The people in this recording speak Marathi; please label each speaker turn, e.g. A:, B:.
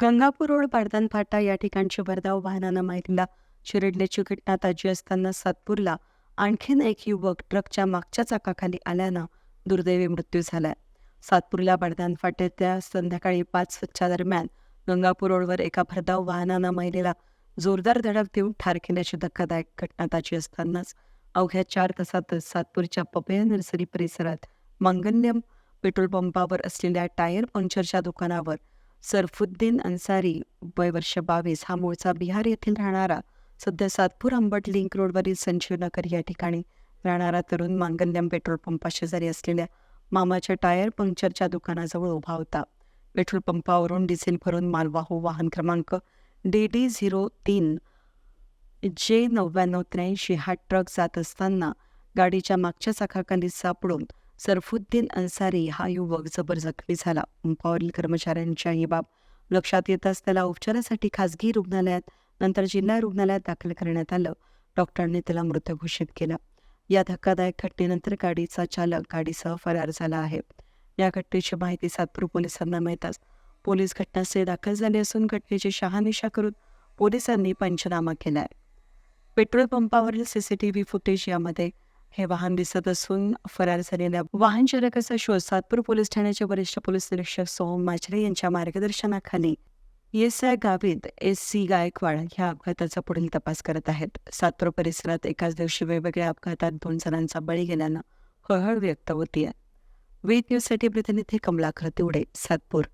A: गंगापूर रोड पारदान फाटा या ठिकाणची भरधाव वाहनानं माहितीला चिरडल्याची घटना ताजी असताना सातपूरला आणखीन एक युवक ट्रकच्या मागच्या चाकाखाली आल्यानं दुर्दैवी मृत्यू झालाय. सातपूरला बडदान फाट्याच्या संध्याकाळी पाच स्वच्छा दरम्यान गंगापूर रोडवर एका भरधाव वाहनानं महिलेला जोरदार धडक देऊन ठार केल्याची धक्कादायक घटना ताजी असतानाच अवघ्या चार तासातच सातपूरच्या पपया नर्सरी परिसरात मंगल्यम पेट्रोल पंपावर असलेल्या टायर पंक्चरच्या दुकानावर सरफुद्दीन अन्सारी वय वर्ष बावीस हा मूळचा बिहार येथील राहणारा सध्या सातपूर अंबट लिंक रोडवरील संजीवनगर या ठिकाणी राहणारा तरुण मांगल्यम पेट्रोल पंपाशेजारी असलेल्या मामाच्या टायर पंक्चरच्या दुकानाजवळ उभा होता. पेट्रोल पंपावरून डिझेल भरून मालवाहू वाहन क्रमांक डी डी झिरो तीन जे नव्याण्णव त्र्याऐंशी हा ट्रक जात असताना गाडीच्या मागच्या चाकाखाली सापडून सरफुद्दीन अन्सारी हा युवक जबर जखमी झाला. पंपावरील कर्मचाऱ्यांच्या ही बाब लक्षात येताच त्याला उपचारासाठी खासगी रुग्णालयात नंतर जिल्हा रुग्णालयात दाखल करण्यात आलं. डॉक्टरांनी त्याला मृत घोषित केलं. या धक्कादायक घटनेनंतर गाडीचा चालक गाडीसह फरार झाला आहे. या घटनेची माहिती सातपूर पोलिसांना मिळताच पोलीस घटनास्थळी दाखल झाले असून घटनेची शहानिशा करून पोलिसांनी पंचनामा केलाय. पेट्रोल पंपावरील सीसीटीव्ही फुटेज यामध्ये हे वाहन दिसत असून फरार झालेल्या वाहन चालकाचा शोध सातपूर पोलीस ठाण्याचे वरिष्ठ पोलीस निरीक्षक सोहम माचरे यांच्या मार्गदर्शनाखाली. S I Gavit S C Gaikwad ह्या अपघाताचा पुढील तपास करत आहेत. सातपूर परिसरात एकाच दिवशी वेगवेगळ्या अपघातात दोन जणांचा बळी गेल्यानं हळहळ व्यक्त होतीये. वेद न्यूजसाठी प्रतिनिधी कमलाकर तिवडे सातपूर.